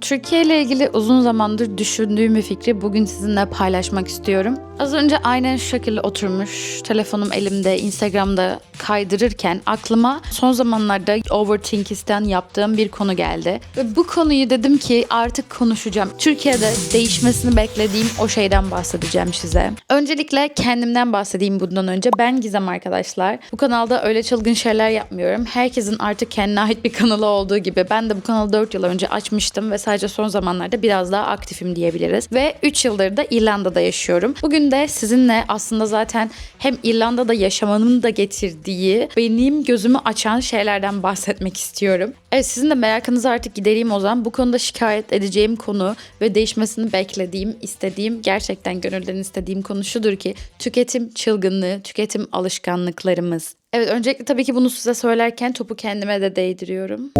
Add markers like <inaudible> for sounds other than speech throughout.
Türkiye ile ilgili uzun zamandır düşündüğüm bir fikri bugün sizinle paylaşmak istiyorum. Az önce aynen şu şekilde oturmuş, telefonum elimde, Instagram'da kaydırırken aklıma son zamanlarda Overthinkist'ten yaptığım bir konu geldi. Ve bu konuyu dedim ki artık konuşacağım. Türkiye'de değişmesini beklediğim o şeyden bahsedeceğim size. Öncelikle kendimden bahsedeyim bundan önce. Ben Gizem arkadaşlar. Bu kanalda öyle çılgın şeyler yapmıyorum. Herkesin artık kendine ait bir kanalı olduğu gibi ben de bu kanalı 4 yıl önce açmıştım ve sadece son zamanlarda biraz daha aktifim diyebiliriz. Ve 3 yıldır da İrlanda'da yaşıyorum. Bugün de sizinle aslında zaten hem İrlanda'da yaşamanın da getirdiği benim gözümü açan şeylerden bahsetmek istiyorum. Evet sizin de merakınızı artık gidereyim o zaman. Bu konuda şikayet edeceğim konu ve değişmesini beklediğim, istediğim, gerçekten gönülden istediğim konu şudur ki tüketim çılgınlığı, tüketim alışkanlıklarımız. Evet öncelikle tabii ki bunu size söylerken topu kendime de değdiriyorum.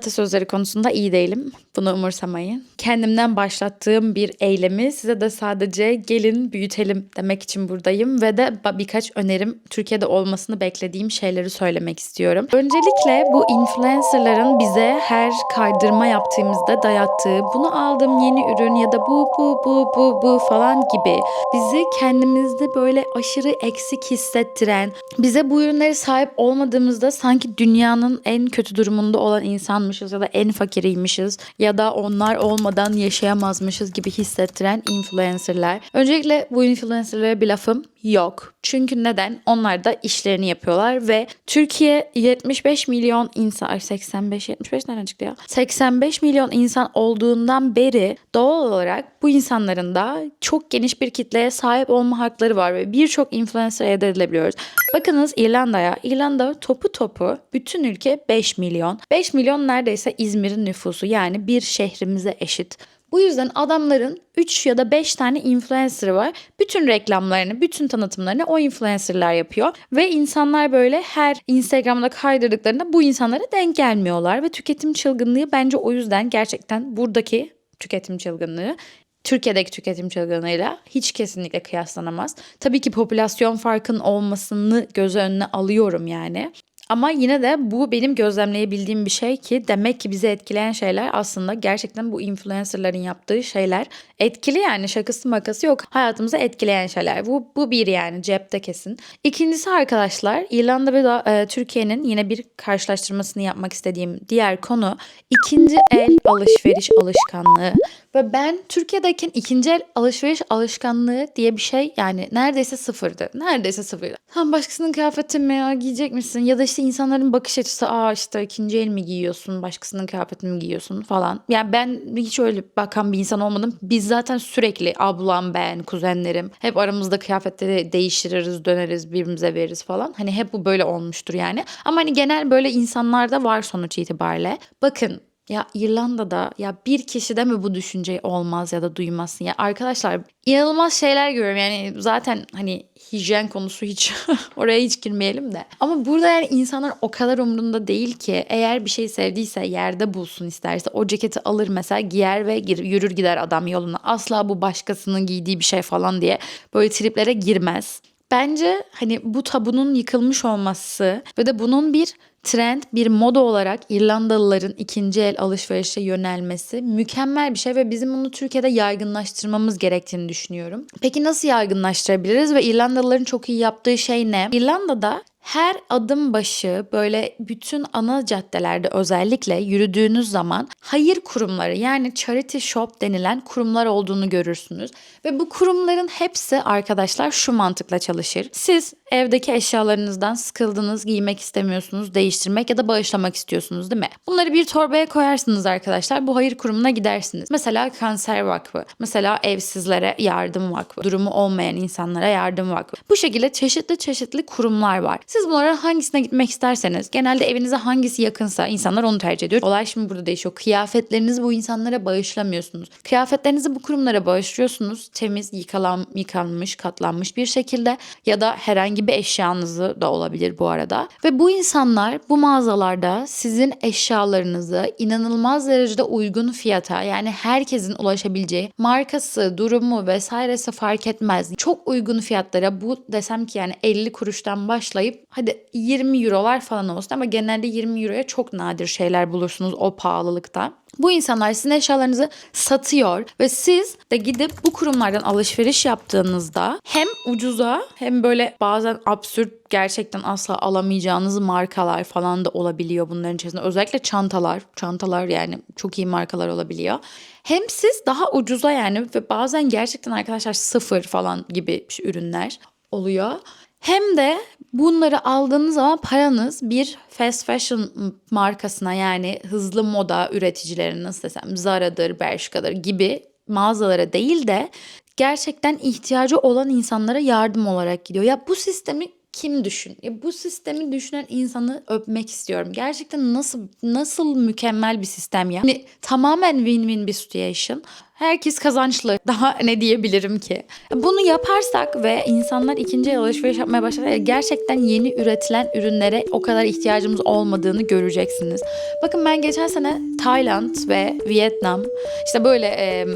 Atasözleri konusunda iyi değilim. Bunu umursamayın. Kendimden başlattığım bir eylemi size de sadece gelin büyütelim demek için buradayım ve de birkaç önerim Türkiye'de olmasını beklediğim şeyleri söylemek istiyorum. Öncelikle bu influencerların bize her kaydırma yaptığımızda dayattığı bunu aldım yeni ürün ya da bu bu bu bu bu falan gibi bizi kendimizde böyle aşırı eksik hissettiren, bize bu ürünlere sahip olmadığımızda sanki dünyanın en kötü durumunda olan insanmışız ya da en fakiriymişiz ya da onlar olmadan yaşayamazmışız gibi hissettiren influencerlar. Öncelikle bu influencerlara bir lafım yok. Çünkü neden? Onlar da işlerini yapıyorlar ve Türkiye 75 milyon insan, ay 85, 75 nereden çıktı ya? 85 milyon insan olduğundan beri doğal olarak bu insanların da çok geniş bir kitleye sahip olma hakları var ve birçok influencer elde edilebiliyoruz. Bakınız İrlanda'ya. İrlanda topu topu bütün ülke 5 milyon. 5 milyon neredeyse İzmir'in nüfusu yani bir şehrimize eşit. Bu yüzden adamların 3 ya da 5 tane influencer'ı var. Bütün reklamlarını, bütün tanıtımlarını o influencer'lar yapıyor. Ve insanlar böyle her Instagram'da kaydırdıklarında bu insanlara denk gelmiyorlar. Ve tüketim çılgınlığı bence o yüzden gerçekten buradaki tüketim çılgınlığı Türkiye'deki tüketim çılgınlığıyla hiç kesinlikle kıyaslanamaz. Tabii ki popülasyon farkın olmasını göz önüne alıyorum yani. Ama yine de bu benim gözlemleyebildiğim bir şey ki demek ki bizi etkileyen şeyler aslında gerçekten bu influencerların yaptığı şeyler etkili yani şakası makası yok. Hayatımızı etkileyen şeyler. Bu, bu bir yani cepte kesin. İkincisi arkadaşlar İrlanda ve e, Türkiye'nin yine bir karşılaştırmasını yapmak istediğim diğer konu ikinci el alışveriş alışkanlığı. Ve ben Türkiye'deyken ikinci el alışveriş alışkanlığı diye bir şey yani neredeyse sıfırdı. Neredeyse sıfırdı. Tam başkasının kıyafeti mi giyecek misin? Ya da işte insanların bakış açısı aa işte ikinci el mi giyiyorsun? Başkasının kıyafetini mi giyiyorsun falan. Yani ben hiç öyle bakan bir insan olmadım. Biz zaten sürekli ablam ben, kuzenlerim hep aramızda kıyafetleri değiştiririz, döneriz, birbirimize veririz falan. Hani hep bu böyle olmuştur yani. Ama hani genel böyle insanlarda var sonuç itibariyle. Bakın ya İrlanda'da ya bir kişide mi bu düşünce olmaz ya da duymazsın? Ya arkadaşlar inanılmaz şeyler görüyorum. Yani zaten hani hijyen konusu hiç <laughs> oraya hiç girmeyelim de. Ama burada yani insanlar o kadar umurunda değil ki. Eğer bir şey sevdiyse yerde bulsun isterse o ceketi alır mesela giyer ve gir, yürür gider adam yoluna. Asla bu başkasının giydiği bir şey falan diye böyle triplere girmez. Bence hani bu tabunun yıkılmış olması ve de bunun bir trend, bir moda olarak İrlandalıların ikinci el alışverişe yönelmesi mükemmel bir şey ve bizim bunu Türkiye'de yaygınlaştırmamız gerektiğini düşünüyorum. Peki nasıl yaygınlaştırabiliriz ve İrlandalıların çok iyi yaptığı şey ne? İrlanda'da her adım başı böyle bütün ana caddelerde özellikle yürüdüğünüz zaman hayır kurumları yani charity shop denilen kurumlar olduğunu görürsünüz. Ve bu kurumların hepsi arkadaşlar şu mantıkla çalışır. Siz evdeki eşyalarınızdan sıkıldınız, giymek istemiyorsunuz, değiştirmek ya da bağışlamak istiyorsunuz değil mi? Bunları bir torbaya koyarsınız arkadaşlar. Bu hayır kurumuna gidersiniz. Mesela kanser vakfı, mesela evsizlere yardım vakfı, durumu olmayan insanlara yardım vakfı. Bu şekilde çeşitli çeşitli kurumlar var. Siz bunların hangisine gitmek isterseniz, genelde evinize hangisi yakınsa insanlar onu tercih ediyor. Olay şimdi burada değişiyor. Kıyafetlerinizi bu insanlara bağışlamıyorsunuz. Kıyafetlerinizi bu kurumlara bağışlıyorsunuz. Temiz, yıkalan, yıkanmış, katlanmış bir şekilde ya da herhangi bir eşyanızı da olabilir bu arada. Ve bu insanlar bu mağazalarda sizin eşyalarınızı inanılmaz derecede uygun fiyata yani herkesin ulaşabileceği markası, durumu vesairesi fark etmez. Çok uygun fiyatlara bu desem ki yani 50 kuruştan başlayıp hadi 20 eurolar falan olsun ama genelde 20 euroya çok nadir şeyler bulursunuz o pahalılıkta. Bu insanlar sizin eşyalarınızı satıyor ve siz de gidip bu kurumlardan alışveriş yaptığınızda hem ucuza hem böyle bazen absürt gerçekten asla alamayacağınız markalar falan da olabiliyor bunların içerisinde. Özellikle çantalar, çantalar yani çok iyi markalar olabiliyor. Hem siz daha ucuza yani ve bazen gerçekten arkadaşlar sıfır falan gibi ürünler oluyor. Hem de bunları aldığınız zaman paranız bir fast fashion markasına yani hızlı moda üreticilerine nasıl desem Zara'dır, Bershka'dır gibi mağazalara değil de gerçekten ihtiyacı olan insanlara yardım olarak gidiyor. Ya bu sistemi kim düşün? Ya bu sistemi düşünen insanı öpmek istiyorum. Gerçekten nasıl nasıl mükemmel bir sistem ya. Yani tamamen win-win bir situation. Herkes kazançlı. <laughs> Daha ne diyebilirim ki? Bunu yaparsak ve insanlar ikinci el alışveriş yapmaya başlarsa gerçekten yeni üretilen ürünlere o kadar ihtiyacımız olmadığını göreceksiniz. Bakın ben geçen sene Tayland ve Vietnam işte böyle e,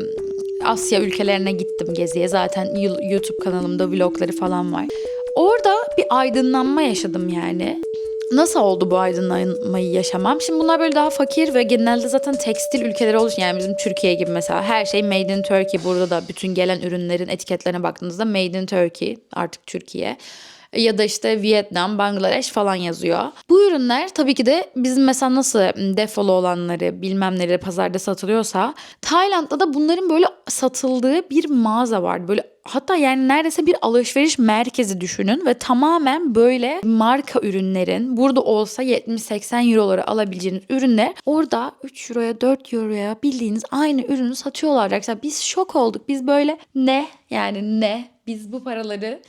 Asya ülkelerine gittim geziye. Zaten YouTube kanalımda vlogları falan var. Orada bir aydınlanma yaşadım yani. Nasıl oldu bu aydınlanmayı yaşamam? Şimdi bunlar böyle daha fakir ve genelde zaten tekstil ülkeleri oluşuyor. Yani bizim Türkiye gibi mesela her şey made in Turkey. Burada da bütün gelen ürünlerin etiketlerine baktığınızda made in Turkey artık Türkiye ya da işte Vietnam, Bangladeş falan yazıyor. Bu ürünler tabii ki de bizim mesela nasıl defolu olanları bilmem neleri pazarda satılıyorsa Tayland'da da bunların böyle satıldığı bir mağaza vardı. Böyle hatta yani neredeyse bir alışveriş merkezi düşünün ve tamamen böyle marka ürünlerin burada olsa 70-80 eurolara alabileceğiniz ürünler orada 3 euroya 4 euroya bildiğiniz aynı ürünü satıyorlar. Arkadaşlar biz şok olduk. Biz böyle ne yani ne biz bu paraları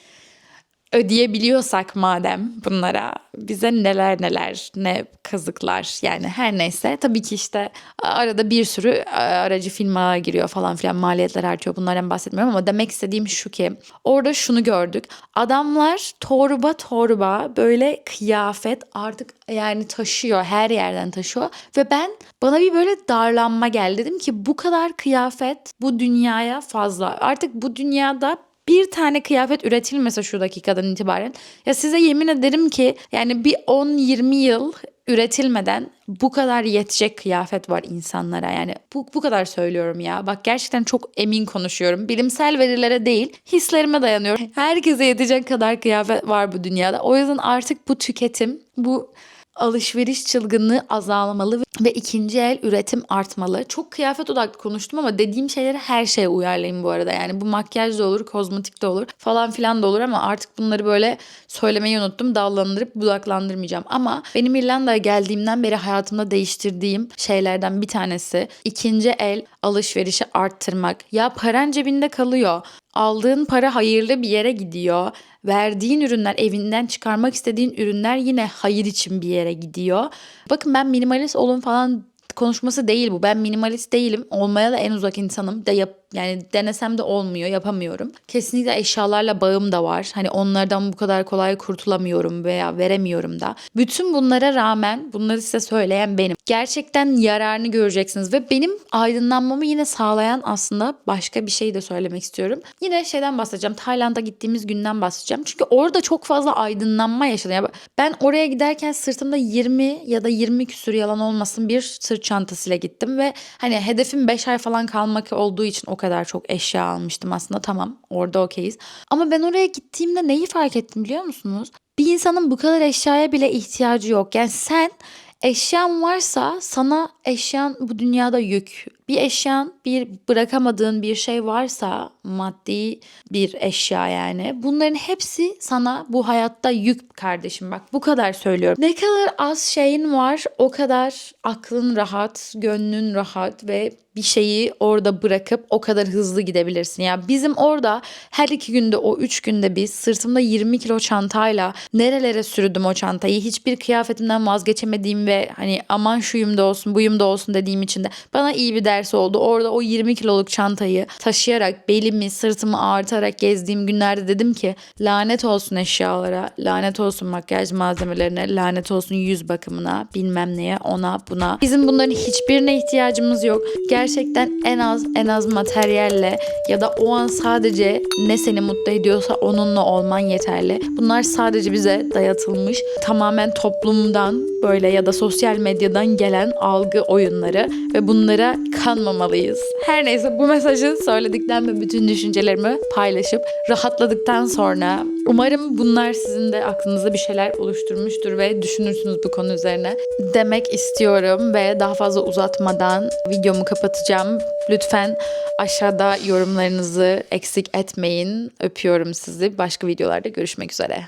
ödeyebiliyorsak madem bunlara bize neler neler ne kazıklar yani her neyse. Tabii ki işte arada bir sürü aracı firmalar giriyor falan filan maliyetler artıyor bunlardan bahsetmiyorum ama demek istediğim şu ki orada şunu gördük. Adamlar torba torba böyle kıyafet artık yani taşıyor her yerden taşıyor ve ben bana bir böyle darlanma geldi. Dedim ki bu kadar kıyafet bu dünyaya fazla. Artık bu dünyada bir tane kıyafet üretilmese şu dakikadan itibaren ya size yemin ederim ki yani bir 10-20 yıl üretilmeden bu kadar yetecek kıyafet var insanlara. Yani bu, bu kadar söylüyorum ya. Bak gerçekten çok emin konuşuyorum. Bilimsel verilere değil hislerime dayanıyorum. Herkese yetecek kadar kıyafet var bu dünyada. O yüzden artık bu tüketim, bu alışveriş çılgınlığı azalmalı ve ikinci el üretim artmalı. Çok kıyafet odaklı konuştum ama dediğim şeyleri her şeye uyarlayın bu arada. Yani bu makyaj da olur, kozmetik de olur falan filan da olur ama artık bunları böyle söylemeyi unuttum. Dallandırıp budaklandırmayacağım. Ama benim İrlanda'ya geldiğimden beri hayatımda değiştirdiğim şeylerden bir tanesi ikinci el alışverişi arttırmak. Ya paran cebinde kalıyor. Aldığın para hayırlı bir yere gidiyor verdiğin ürünler, evinden çıkarmak istediğin ürünler yine hayır için bir yere gidiyor. Bakın ben minimalist olun falan konuşması değil bu. Ben minimalist değilim. Olmaya da en uzak insanım. De yap, yani denesem de olmuyor, yapamıyorum. Kesinlikle eşyalarla bağım da var. Hani onlardan bu kadar kolay kurtulamıyorum veya veremiyorum da. Bütün bunlara rağmen bunları size söyleyen benim. Gerçekten yararını göreceksiniz ve benim aydınlanmamı yine sağlayan aslında başka bir şey de söylemek istiyorum. Yine şeyden bahsedeceğim. Tayland'a gittiğimiz günden bahsedeceğim. Çünkü orada çok fazla aydınlanma yaşadım. Yani ben oraya giderken sırtımda 20 ya da 20 küsür yalan olmasın bir sırt çantasıyla gittim ve hani hedefim 5 ay falan kalmak olduğu için o kadar çok eşya almıştım aslında tamam orada okeyiz. Ama ben oraya gittiğimde neyi fark ettim biliyor musunuz? Bir insanın bu kadar eşyaya bile ihtiyacı yok. Yani sen eşyan varsa sana eşyan bu dünyada yük. Bir eşyan, bir bırakamadığın bir şey varsa maddi bir eşya yani. Bunların hepsi sana bu hayatta yük kardeşim bak bu kadar söylüyorum. Ne kadar az şeyin var o kadar aklın rahat, gönlün rahat ve bir şeyi orada bırakıp o kadar hızlı gidebilirsin. Ya yani bizim orada her iki günde o üç günde biz sırtımda 20 kilo çantayla nerelere sürdüm o çantayı. Hiçbir kıyafetimden vazgeçemediğim ve hani aman şuyum da olsun buyum da olsun dediğim için de bana iyi bir oldu. Orada o 20 kiloluk çantayı taşıyarak belimi sırtımı ağırtarak gezdiğim günlerde dedim ki lanet olsun eşyalara, lanet olsun makyaj malzemelerine, lanet olsun yüz bakımına, bilmem neye, ona buna. Bizim bunların hiçbirine ihtiyacımız yok. Gerçekten en az en az materyalle ya da o an sadece ne seni mutlu ediyorsa onunla olman yeterli. Bunlar sadece bize dayatılmış tamamen toplumdan böyle ya da sosyal medyadan gelen algı oyunları ve bunlara kanmamalıyız. Her neyse bu mesajı söyledikten ve bütün düşüncelerimi paylaşıp rahatladıktan sonra umarım bunlar sizin de aklınızda bir şeyler oluşturmuştur ve düşünürsünüz bu konu üzerine demek istiyorum ve daha fazla uzatmadan videomu kapatacağım. Lütfen aşağıda yorumlarınızı eksik etmeyin. Öpüyorum sizi. Başka videolarda görüşmek üzere.